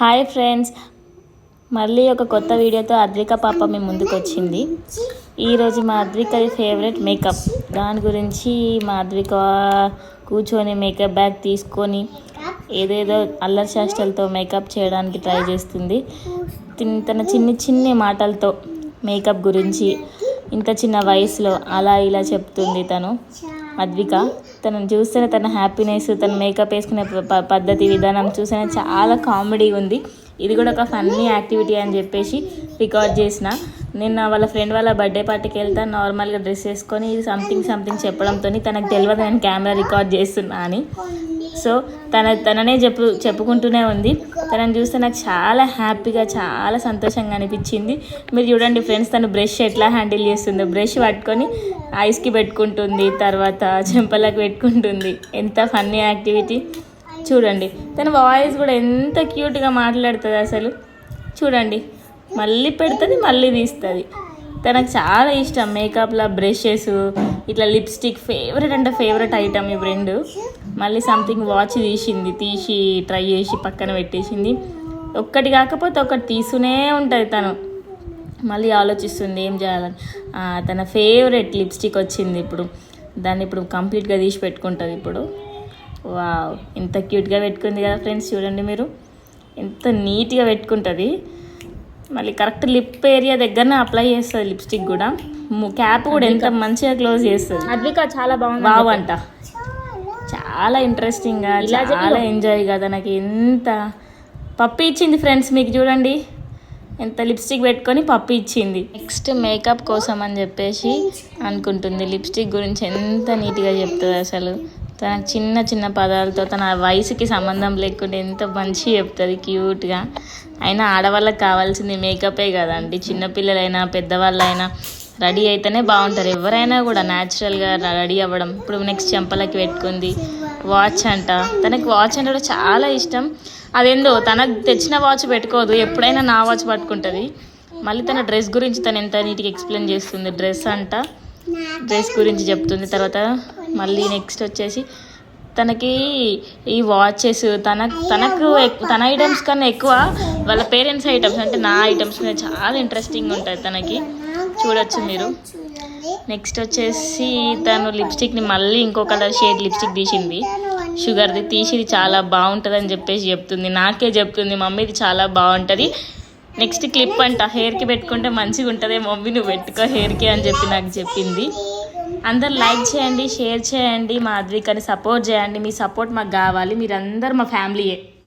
Hi friends. మళ్ళీ ఒక కొత్త వీడియోతో అద్విక పాప మీ ముందుకు వచ్చింది. ఈరోజు మా అద్విక ఫేవరెట్ మేకప్ దాని గురించి మా అద్విక కూర్చొని మేకప్ బ్యాగ్ తీసుకొని ఏదేదో అల్లరి చేష్టలతో మేకప్ చేయడానికి ట్రై చేస్తుంది. తన చిన్ని చిన్ని మాటలతో మేకప్ గురించి ఇంత చిన్న వయసులో అలా ఇలా చెప్తుంది తను. మధ్విక తనను చూస్తేనే తన హ్యాపీనెస్ తన మేకప్ వేసుకునే ప- పద్ధతి విధానం చూస్తేనే చాలా కామెడీ ఉంది. ఇది కూడా ఒక ఫన్నీ యాక్టివిటీ అని చెప్పేసి రికార్డ్ చేసిన. నిన్న వాళ్ళ ఫ్రెండ్ వాళ్ళ బర్త్డే పార్టీకి వెళ్తా నార్మల్గా డ్రెస్ వేసుకొని ఇది సంథింగ్ సంథింగ్ చెప్పడంతో తనకు తెలియదు నేను కెమెరా రికార్డ్ చేస్తున్నా అని. సో తన తననే చెప్పు చెప్పుకుంటూనే ఉంది. తనని చూస్తే నాకు చాలా హ్యాపీగా చాలా సంతోషంగా అనిపించింది. మీరు చూడండి ఫ్రెండ్స్ తను బ్రష్ ఎట్లా హ్యాండిల్ చేస్తుందో. బ్రష్ పట్టుకొని ఐస్కి పెట్టుకుంటుంది తర్వాత చెంపలకు పెట్టుకుంటుంది. ఎంత ఫన్నీ యాక్టివిటీ. చూడండి తన వాయిస్ కూడా ఎంత క్యూట్గా మాట్లాడుతుంది అసలు. చూడండి మళ్ళీ పెడుతుంది మళ్ళీ తీస్తుంది. తనకు చాలా ఇష్టం. మేకప్లో బ్రషెస్ ఇట్లా లిప్స్టిక్ ఫేవరెట్ అంటే ఫేవరెట్ ఐటమ్ ఇవి రెండు. మళ్ళీ సంథింగ్ వాచ్ తీసింది తీసి ట్రై చేసి పక్కన పెట్టేసింది. ఒక్కటి కాకపోతే ఒకటి తీస్తూనే ఉంటుంది తను. మళ్ళీ ఆలోచిస్తుంది ఏం చేయాలని. తన ఫేవరెట్ లిప్స్టిక్ వచ్చింది ఇప్పుడు. దాన్ని ఇప్పుడు కంప్లీట్గా తీసి పెట్టుకుంటుంది ఇప్పుడు. వావ్ ఇంత క్యూట్గా పెట్టుకుంది కదా ఫ్రెండ్స్ చూడండి మీరు. ఎంత నీట్గా పెట్టుకుంటుంది. మళ్ళీ కరెక్ట్ లిప్ ఏరియా దగ్గరనే అప్లై చేస్తుంది లిప్స్టిక్ కూడా. క్యాప్ కూడా ఎంత మంచిగా క్లోజ్ చేస్తుంది. అద్విక చాలా బాగుంది వావ్ అంట. చాలా ఇంట్రెస్టింగ్గా. చాలా ఎంజాయ్గా తనకి ఎంత. పప్పి ఇచ్చింది ఫ్రెండ్స్ మీకు చూడండి. ఎంత లిప్స్టిక్ పెట్టుకొని పప్పి ఇచ్చింది. నెక్స్ట్ మేకప్ కోసం అని చెప్పేసి అనుకుంటుంది. లిప్స్టిక్ గురించి ఎంత నీట్గా చెప్తుంది అసలు. తన చిన్న చిన్న పదాలతో తన వయసుకి సంబంధం లేకుండా ఎంత మంచి చెప్తుంది క్యూట్గా అయినా ఆడవాళ్ళకి కావాల్సింది మేకపే కదండి. చిన్నపిల్లలైనా పెద్దవాళ్ళైనా రెడీ అయితేనే బాగుంటారు. ఎవరైనా కూడా న్యాచురల్గా రెడీ అవ్వడం. ఇప్పుడు నెక్స్ట్ చెంపలకి పెట్టుకుంది వాచ్ అంట. తనకి వాచ్ అంటే కూడా చాలా ఇష్టం. అదేందో తనకు తెచ్చిన వాచ్ పెట్టుకోదు. ఎప్పుడైనా నా వాచ్ పట్టుకుంటుంది. మళ్ళీ తన డ్రెస్ గురించి తను ఎంత నీట్గా ఎక్స్ప్లెయిన్ చేస్తుంది. డ్రెస్ అంట. డ్రెస్ గురించి చెప్తుంది. తర్వాత మళ్ళీ నెక్స్ట్ వచ్చేసి తనకి ఈ వాచెస్ తన తనకు తన ఐటమ్స్ కన్నా ఎక్కువ వాళ్ళ పేరెంట్స్ ఐటమ్స్ అంటే నా ఐటమ్స్ మీద చాలా ఇంట్రెస్టింగ్ ఉంటుంది తనకి. చూడొచ్చు మీరు. నెక్స్ట్ వచ్చేసి తను లిప్స్టిక్ని మళ్ళీ ఇంకో కలర్ షేడ్ లిప్స్టిక్ తీసింది. షుగర్ది తీసింది చాలా బాగుంటుంది అని చెప్పేసి చెప్తుంది. నాకే చెప్తుంది మమ్మీ ఇది చాలా బాగుంటుంది. నెక్స్ట్ క్లిప్ అంట హెయిర్కి పెట్టుకుంటే మంచిగా ఉంటుంది మమ్మీ నువ్వు పెట్టుకో హెయిర్కి అని చెప్పి నాకు చెప్పింది. అందరు లైక్ చేయండి షేర్ చేయండి మా అద్వికని సపోర్ట్ చేయండి మీ సపోర్ట్ మాకు కావాలి మీరందరూ మా ఫ్యామిలీయే.